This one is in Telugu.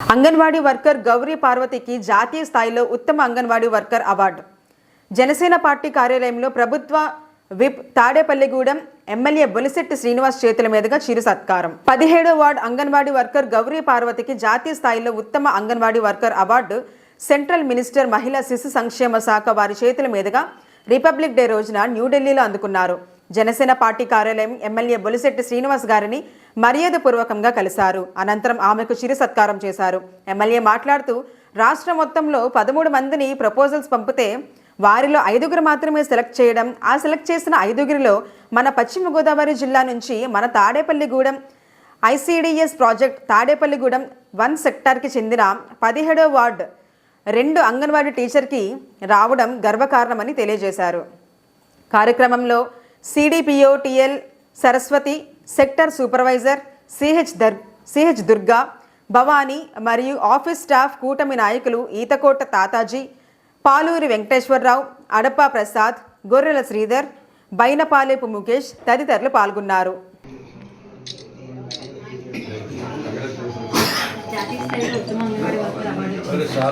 అంగన్వాడీ వర్కర్ గౌరీ పార్వతికి జాతీయ స్థాయిలో ఉత్తమ anganwadi worker award. Janasena party కార్యాలయంలో ప్రభుత్వ విప్ తాడేపల్లిగూడెం ఎమ్మెల్యే బొలిశెట్టి శ్రీనివాస్ చేతుల మీదుగా చిరు సత్కారం. పదిహేడో వార్డు అంగన్వాడీ వర్కర్ గౌరీ పార్వతికి జాతీయ స్థాయిలో ఉత్తమ anganwadi worker award central minister మహిళా శిశు సంక్షేమ శాఖ వారి చేతుల మీదుగా రిపబ్లిక్ డే రోజున న్యూఢిల్లీలో అందుకున్నారు. జనసేన పార్టీ కార్యాలయం ఎమ్మెల్యే బొలిశెట్టి శ్రీనివాస్ గారిని మర్యాదపూర్వకంగా కలిశారు. అనంతరం ఆమెకు చిరు సత్కారం చేశారు. ఎమ్మెల్యే మాట్లాడుతూ రాష్ట్రం మొత్తంలో పదమూడు మందిని ప్రపోజల్స్ పంపితే వారిలో ఐదుగురు మాత్రమే సెలెక్ట్ చేయడం ఆ సెలెక్ట్ చేసిన ఐదుగురిలో మన పశ్చిమ గోదావరి జిల్లా నుంచి మన Tadepalligudem ICDS project Tadepalligudem one సెక్టార్కి చెందిన పదిహేడో వార్డు రెండు అంగన్వాడీ టీచర్కి రావడం గర్వకారణమని తెలియజేశారు. కార్యక్రమంలో CDPO TL Saraswati sector supervisor CH there CH Durga Bhavani మరియు ఆఫీస్ స్టాఫ్ కూటమి నాయకులు ఈతకోట తాతాజీ పాలూరి వెంకటేశ్వరరావు అడపా ప్రసాద్ గొర్రెల శ్రీధర్ బైనపాలేపు ముఖేష్ తదితరులు పాల్గొన్నారు. జాతీయ స్థాయిలో ఉత్తమ